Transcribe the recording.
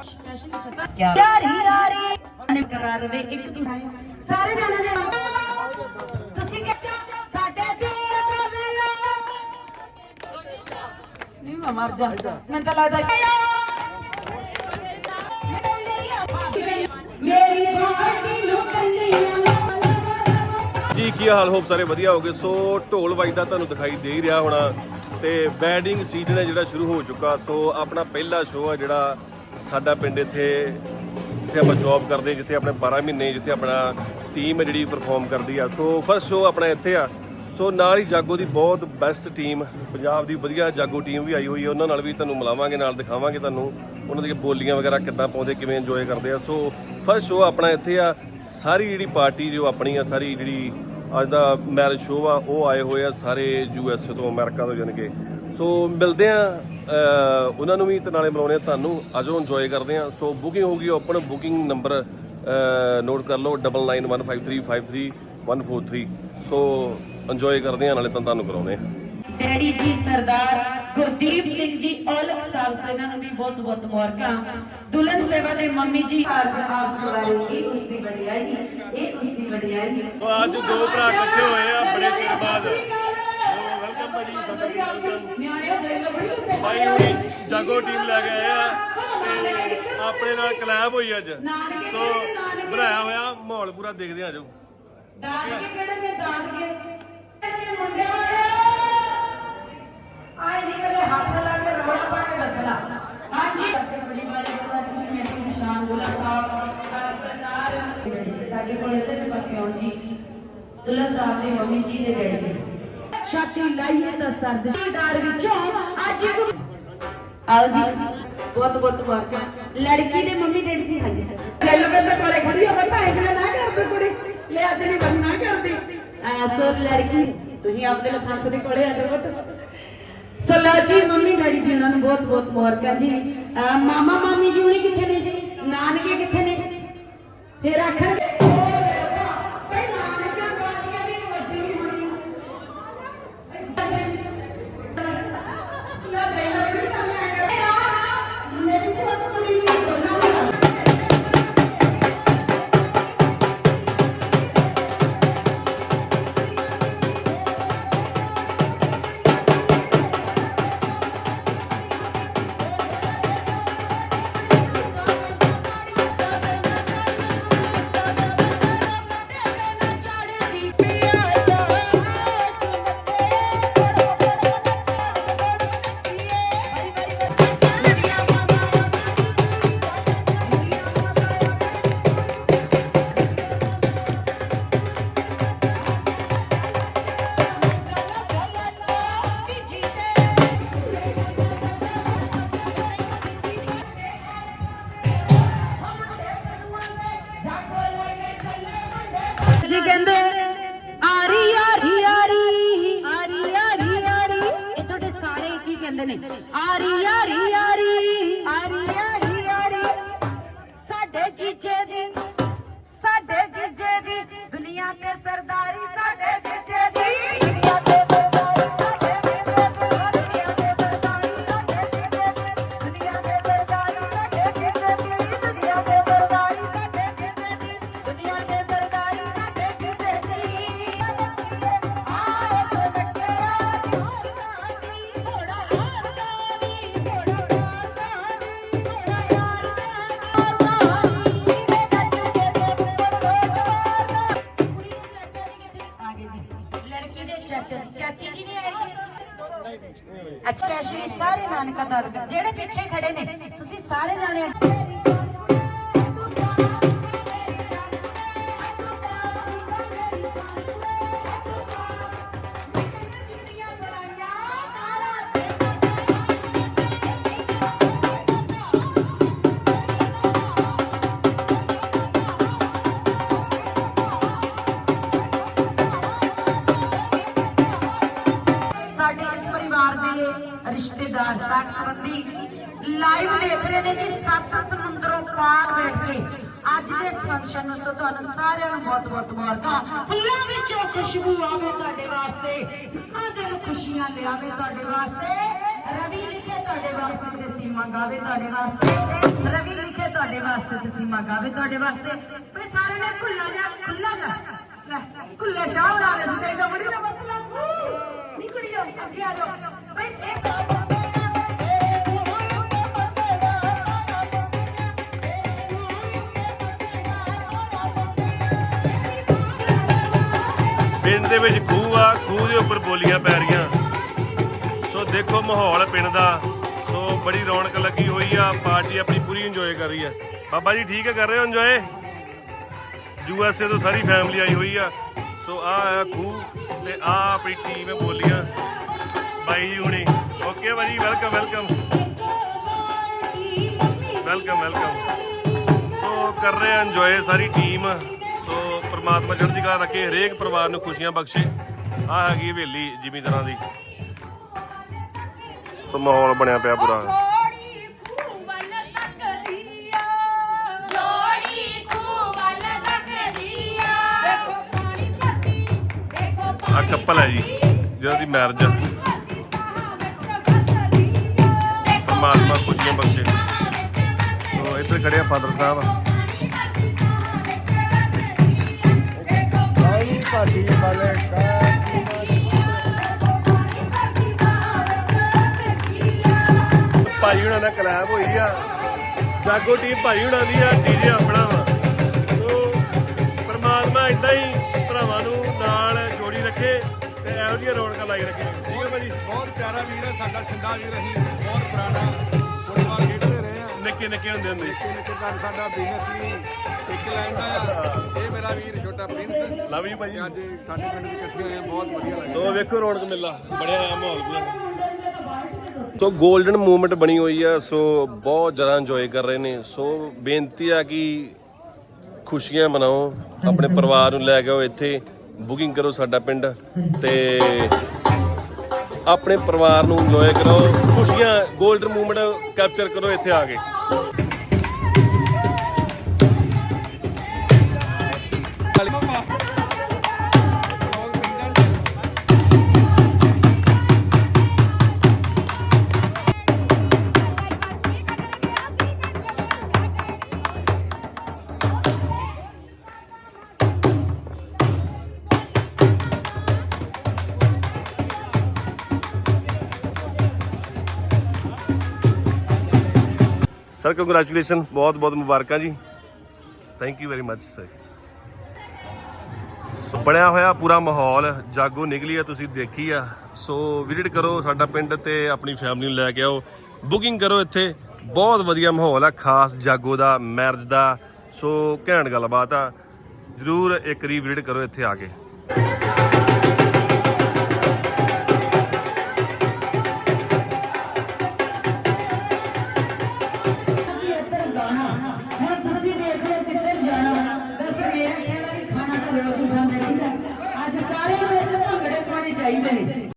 ਯਾਰੀ ਯਾਰੀ ਨੇ ਕਰਾਰ ਵੇ ਇੱਕ ਦੂਸਰੇ ਸਾਰੇ ਜਾਣੇ ਨੇ ਤੁਸੀਂ ਕਿਹਾ ਸਾਡੇ ਤੀਰ ਕਬੀਰਾ ਨਹੀਂ ਮੈਂ ਮਰ ਜਾ ਮੈਨੂੰ ਤਾਂ ਲੱਗਦਾ ਮੇਰੀ ਬਾਟੀ ਲੁਕੰਨੀਆਂ ਜੀ ਕੀ ਹਾਲ ਹੋਪ ਸਾਰੇ? ਵਧੀਆ ਹੋਗੇ? ਸੋ ਢੋਲ ਵੱਜਦਾ ਤੁਹਾਨੂੰ ਦਿਖਾਈ ਦੇ ਹੀ ਰਿਹਾ ਹੋਣਾ ਤੇ ਬੈਡਿੰਗ ਸੀਜ਼ਨ ਹੈ ਜਿਹੜਾ ਸ਼ੁਰੂ ਹੋ ਚੁੱਕਾ। ਸੋ ਆਪਣਾ ਪਹਿਲਾ ਸ਼ੋਅ ਹੈ ਜਿਹੜਾ ਸਾਡਾ ਪਿੰਡ ਇੱਥੇ, ਜਿੱਥੇ ਆਪਾਂ ਜੌਬ ਕਰਦੇ, ਜਿੱਥੇ ਆਪਣੇ 12 ਮਹੀਨੇ, ਜਿੱਥੇ ਆਪਣਾ ਟੀਮ ਹੈ ਜਿਹੜੀ ਪਰਫਾਰਮ ਕਰਦੀ ਆ। ਸੋ ਫਸਟ ਸ਼ੋਅ ਆਪਣਾ ਇੱਥੇ ਆ। ਸੋ ਨਾਲ ਹੀ ਜਾਗੋ ਦੀ ਬਹੁਤ ਬੈਸਟ ਟੀਮ ਪੰਜਾਬ ਦੀ ਵਧੀਆ ਜਾਗੋ ਟੀਮ ਵੀ ਆਈ ਹੋਈ ਹੈ ਉਹਨਾਂ ਨਾਲ ਵੀ ਤੁਹਾਨੂੰ ਮਿਲਾਵਾਂਗੇ, ਨਾਲ ਦਿਖਾਵਾਂਗੇ ਤੁਹਾਨੂੰ, ਉਹਨਾਂ ਦੀਆਂ ਬੋਲੀਆਂ ਵਗੈਰਾ ਕਿੱਦਾਂ ਪਾਉਂਦੇ, ਕਿਵੇਂ ਇੰਜੋਏ ਕਰਦੇ ਆ। ਸੋ ਫਸਟ ਸ਼ੋਅ ਆਪਣਾ ਇੱਥੇ ਆ। ਸਾਰੀ ਜਿਹੜੀ ਪਾਰਟੀ ਜੋ ਆਪਣੀ ਆ, ਸਾਰੀ ਜਿਹੜੀ ਅੱਜ ਦਾ ਮੈਰਿਜ ਸ਼ੋਅ ਆ, ਉਹ ਆਏ ਹੋਏ ਆ ਸਾਰੇ ਯੂ ਐਸ ਤੋਂ, ਅਮਰੀਕਾ ਤੋਂ ਜਾਣੀ ਕਿ। ਸੋ ਮਿਲਦੇ ਆ ਉਹਨਾਂ ਨੂੰ ਵੀ ਤੇ ਨਾਲੇ ਮਿਲਾਉਂਦੇ ਆ ਤੁਹਾਨੂੰ। ਆਜੋ ਇੰਜੋਏ ਕਰਦੇ ਆ ਸੋ ਬੁਕਿੰਗ ਹੋਗੀ ਓਪਨ ਬੁਕਿੰਗ ਨੰਬਰ ਨੋਟ ਕਰ ਲਓ 9915535143 ਸੋ ਇੰਜੋਏ ਕਰਦੇ ਆ ਨਾਲੇ ਤੁਹਾਨੂੰ ਕਰਾਉਂਦੇ ਆ ਡੈਡੀ ਜੀ ਸਰਦਾਰ ਗੁਰਦੀਪ ਸਿੰਘ ਜੀ ਔਲਖ ਸਾਹਿਬ ਸੇ ਇਹਨਾਂ ਨੂੰ ਵੀ ਬਹੁਤ ਬਹੁਤ ਮੁਬਾਰਕਾਂ। ਦੁਲਹਨ ਸੇਵਾ ਦੇ ਮੰਮੀ ਜੀ ਆਪ ਸਵਾਰੀ ਇਹ ਉਸ ਦੀ ਵਡਿਆਈ ਇਹ ਉਸ ਦੀ ਵਡਿਆਈ। ਅੱਜ ਦੋ ਭਰਾ ਇਕੱਠੇ ਹੋਏ ਆ ਬੜੇ ਚਿਰ ਬਾਅਦ। ਵੈਲਕਮ ਭਾਜੀ ਸਤਿ ਵੈਲਕਮ ਭਾਈ ਹੁਣੀ, ਜਾਗੋ ਟੀਮ ਲੈ ਕੇ ਆਏ ਆ ਤੇ ਆਪਣੇ ਨਾਲ ਕਲੈਬ ਹੋਈ ਅੱਜ। ਸੋ ਬਣਾਇਆ ਹੋਇਆ ਮਾਹੌਲ ਪੂਰਾ ਦੇਖਦੇ ਆ ਜੋ ਦਾਦਕੇ ਕਿਹੜੇ ਨੇ ਦਾਦਕੇ ਇਹ ਮੁੰਡੇ ਵਾਲੇ ਆਏ ਨਿਕਲੇ ਹੱਥ ਲਾ ਕੇ ਰੋੜਾ ਪਾ ਕੇ ਦੱਸਣਾ ਹਾਂਜੀ ਅਸੀਂ ਬੜੀ ਵਾਲੇ ਸਾਥੀ ਨੇ ਨਿਸ਼ਾਨ ਬੋਲਾ ਸਾਹਿਬ ਸਰਦਾਰ ਸਾਡੇ ਕੋਲ ਇੱਧਰ ਪਾਸੇ ਆਉਣ ਜੀ। ਦੁੱਲਾ ਸਾਹਿਬ ਦੇ ਮੰਮੀ ਜੀ ਦੇ ਡੈਡੀ ਜੀ। ਛਾਤੀ ਲਾਈਏ ਤਾਂ ਸਰਦ ਸ਼ੀਦਾਰ ਵਿੱਚੋਂ ਅੱਜ ਇੱਕ ਆਓ ਜੀ। ਬਹੁਤ ਬਹੁਤ ਮੁਬਾਰਕਾਂ। ਲੜਕੀ ਦੇ ਮੰਮੀ ਡੈਡੀ ਜੀ ਹਾਂਜੀ ਸਰ। ਚੱਲ ਮੈਂ ਤਾਂ ਕੋਲੇ ਖੜੀ ਆ ਪਤਾ ਹੈ ਕਿ ਨਾ ਕਰਦੇ ਕੁੜੀ? ਲੈ ਅੱਜ ਨਹੀਂ ਬੰਦ ਨਾ ਕਰਦੀ। ਆ ਸੋ ਲੜਕੀ ਤੁਸੀਂ ਆਪਦੇ ਦੇ ਕੋਲੇ ਆ ਜਾਓ ਸੋ ਜੀ ਮੰਮੀ ਡੈਡੀ ਜੀ ਉਹਨਾਂ ਨੂੰ ਬਹੁਤ ਬਹੁਤ ਮੁਬਾਰਕਾਂ ਜੀ। ਮਾਮਾ ਮਾਮੀ ਜੀ ਹੁਣੀ ਕਿੱਥੇ ਨੇ ਜੀ? ਨਾਨਕੇ ਕਿੱਥੇ ਨੇ? ਫਿਰ ਆਖਣਗੇ ਕਹਿੰਦੇ ਨੇ, ਆਰੀ ਆਰੀ ਆਰੀ ਆਰੀ ਆਰੀ ਆਰੀ। ਸਾਡੇ ਜੀਜੇ ਦੀ, ਸਾਡੇ ਜੀਜੇ ਦੀ ਦੁਨੀਆ ਤੇ ਸਰਦਾਰੀ ਸਾਡੇ ਸਾਰੇ ਨਾਨਕਾ ਦਾਦਕਾ ਜਿਹੜੇ ਪਿੱਛੇ ਖੜੇ ਨੇ ਤੁਸੀਂ ਸਾਰੇ ਜਾਣੇ ਲਾਈਵ ਦੇਖ ਰਹੇ ਨੇ ਜੀ ਸੱਤ ਸਮੁੰਦਰੋਂ ਪਾਰ ਬੈਠ ਕੇ। ਅੱਜ ਦੇ ਫੰਕਸ਼ਨ ਨੂੰ ਤਾਂ ਤੁਹਾਨੂੰ ਸਾਰਿਆਂ ਨੂੰ ਬਹੁਤ ਬਹੁਤ ਮੁਬਾਰਕਾਂ। ਫੁੱਲਾਂ ਵਿੱਚੋਂ ਖੁਸ਼ਬੂ ਆਵੇ ਤੁਹਾਡੇ ਵਾਸਤੇ ਆ ਦਿਲ ਖੁਸ਼ੀਆਂ ਲਿਆਵੇ ਤੁਹਾਡੇ ਵਾਸਤੇ। ਰਵੀ ਲਿਖੇ ਤੁਹਾਡੇ ਵਾਸਤੇ ਤੇ ਸੀਮਾ ਗਾਵੇ ਤੁਹਾਡੇ ਵਾਸਤੇ। ਰਵੀ ਲਿਖੇ ਤੁਹਾਡੇ ਵਾਸਤੇ ਤੁਸੀਂ ਮੰਗਾਵੇ ਤੁਹਾਡੇ ਵਾਸਤੇ। ਵੀ ਸਾਰੇ ਨੇ ਖੁੱਲਾ ਜਾ ਖੁੱਲਾ ਜਾ ਲੈ ਸ਼ਾਹ ਬਣਾ ਲੈ ਸੀ ਚਾਹੀਦਾ ਬੜੀ ਨਾ ਮਤਲਬ ਨੀ ਕੁੜੀਓ ਅੱਗੇ ਆ ਜਾਓ। ਬਈ ਇੱਕ ਪਿੰਡ ਦੇ ਵਿੱਚ ਖੂਹ ਆ, ਖੂਹ ਦੇ ਉੱਪਰ ਬੋਲੀਆਂ ਪੈ ਰਹੀਆਂ। ਸੋ ਦੇਖੋ ਮਾਹੌਲ ਪਿੰਡ ਦਾ। ਸੋ ਬੜੀ ਰੌਣਕ ਲੱਗੀ ਹੋਈ ਆ, ਪਾਰਟੀ ਆਪਣੀ ਪੂਰੀ ਇੰਜੋਏ ਕਰ ਰਹੀ ਆ। ਬਾਬਾ ਜੀ, ਠੀਕ ਹੈ ਕਰ ਰਹੇ ਹੋ ਇੰਜੋਏ ਯੂ ਐਸ ਏ ਤੋਂ ਸਾਰੀ ਫੈਮਿਲੀ ਆਈ ਹੋਈ ਆ। ਸੋ ਆ ਆ ਖੂਹ ਤੇ ਆ ਆਪਣੀ ਟੀਮ ਹੈ ਬੋਲੀਆਂ। ਬਾਈ ਜੀ ਹੁਣੀ। ਓਕੇ ਭਾਜੀ ਵੈਲਕਮ ਵੈਲਕਮ ਵੈਲਕਮ ਵੈਲਕਮ ਸੋ ਕਰ ਰਹੇ ਆ ਇੰਜੋਏ ਸਾਰੀ ਟੀਮ ਪ੍ਰਮਾਤਮਾ ਚੜ੍ਹਦੀ ਕਲਾ ਰੱਖੇ ਹਰੇਕ ਪਰਿਵਾਰ ਨੂੰ ਖੁਸ਼ੀਆਂ ਬਖਸ਼ੇ। ਆ ਹੈਗੀ ਹਵੇਲੀ ਜ਼ਿਮੀਂਦਾਰਾਂ ਦੀ। ਸੋ ਮਾਹੌਲ ਬਣਿਆ ਪਿਆ ਪੂਰਾ। ਜੋੜੀ ਖੂਵਲ ਤੱਕਦੀਆ। ਜੋੜੀ ਖੂਵਲ ਤੱਕਦੀਆ। ਦੇਖੋ ਪਾਣੀ ਭਰਦੀ ਦੇਖੋ ਆ ਪਾਣੀ ਕੱਪਲ ਹੈ ਜੀ ਜਿਹਨਾਂ ਦੀ ਮੈਰਿਜ ਆ। ਭਰਦੀ ਸਾਹ ਵਿੱਚ ਵਸਦੀਆ ਦੇਖੋ ਪਰਮਾਤਮਾ ਖੁਸ਼ੀਆਂ ਬਖਸ਼ੇ। ਸੋ ਇੱਧਰ ਖੜੇ ਆ ਫਾਦਰ ਸਾਹਿਬ। ਭਰਦੀ ਵਾਲੇ ਭਾਈ ਹੁਣਾਂ ਨਾਲ ਕਲੈਬ ਹੋਈ ਆ। ਜਾਗੋ ਟੀਮ ਭਾਈ ਹੁਣਾਂ ਦੀ ਆ ਡੀਜੇ ਆਪਣਾ ਵਾ। ਸੋ ਪਰਮਾਤਮਾ ਇਦਾਂ ਹੀ ਭਰਾਵਾਂ ਨੂੰ ਨਾਲ ਜੋੜੀ ਰੱਖੇ ਤੇ ਇਹੋ ਜਿਹੀਆਂ ਰੌਣਕਾਂ ਲਾਈ ਰੱਖੇ। ਠੀਕ ਹੈ ਭਾਜੀ ਬਹੁਤ ਪਿਆਰਾ ਵੀਰ ਹੈ ਸਾਡਾ ਛਿੰਦਾ ਵੀਰ ਅਸੀਂ ਬਹੁਤ ਪੁਰਾਣਾ। ਨਿੱਕੇ ਨਿੱਕੇ ਹੁੰਦੇ ਹੁੰਦੇ। ਨਿੱਕੇ ਨਿੱਕੇ ਘਰ ਸਾਡਾ ਬਿਜ਼ਨਸ ਵੀ ਇੱਕ ਲਾਈਨ ਦਾ। ਆ ਇਹ ਮੇਰਾ ਵੀਰ ਛੋਟਾ ਪ੍ਰਿੰਸ ਲਵ ਭਾਜੀ ਤੇ ਅੱਜ ਸਾਡੇ ਪਿੰਡ ਦੇ ਇਕੱਠੇ ਹੋਏ ਆ ਬਹੁਤ ਵਧੀਆ ਲੱਗਿਆ ਸੋ ਵੇਖੋ ਰੌਣਕ ਮੇਲਾ ਬੜਿਆ ਆ ਮਾਹੌਲ ਪੂਰਾ ਸੋ 골ਡਨ ਮੂਵਮੈਂਟ ਬਣੀ ਹੋਈ ਆ ਸੋ ਬਹੁਤ ਜ਼ਿਆਦਾ ਇੰਜੋਏ ਕਰ ਰਹੇ ਨੇ। ਸੋ ਬੇਨਤੀ ਆ ਕਿ ਖੁਸ਼ੀਆਂ ਮਨਾਓ ਆਪਣੇ ਪਰਿਵਾਰ ਨੂੰ ਲੈ ਕੇ ਆਓ ਇੱਥੇ ਬੁਕਿੰਗ ਕਰੋ ਸਾਡਾ ਪਿੰਡ ਤੇ ਆਪਣੇ ਪਰਿਵਾਰ ਨੂੰ ਇੰਜੋਏ ਕਰੋ ਖੁਸ਼ੀਆਂ 골ਡਨ ਮੂਵਮੈਂਟ ਕੈਪਚਰ ਕਰੋ ਇੱਥੇ ਆ ਕੇ। ਸਰ ਕੰਗ੍ਰੈਚੁਲੇਸ਼ਨ ਬਹੁਤ ਬਹੁਤ ਮੁਬਾਰਕਾਂ ਜੀ। Thank you very much sir ਬਣਿਆ ਹੋਇਆ ਪੂਰਾ ਮਾਹੌਲ, ਜਾਗੋ ਨਿਕਲੀ ਆ, ਤੁਸੀਂ ਦੇਖੀ ਆ। ਸੋ ਵਿਜ਼ਿਟ ਕਰੋ ਸਾਡਾ ਪਿੰਡ ਤੇ ਆਪਣੀ ਫੈਮਿਲੀ ਨੂੰ ਲੈ ਕੇ ਆਓ। ਬੁਕਿੰਗ ਕਰੋ ਇੱਥੇ। ਬਹੁਤ ਵਧੀਆ ਮਾਹੌਲ ਆ, ਖਾਸ ਜਾਗੋ ਦਾ ਮੈਰਿਜ ਦਾ। ਸੋ ਘੈਂਟ ਗੱਲਬਾਤ ਆ। ਜਰੂਰ ਇੱਕ ਰੀ ਵਿਜ਼ਿਟ ਕਰੋ ਇੱਥੇ ਆ ਕੇ।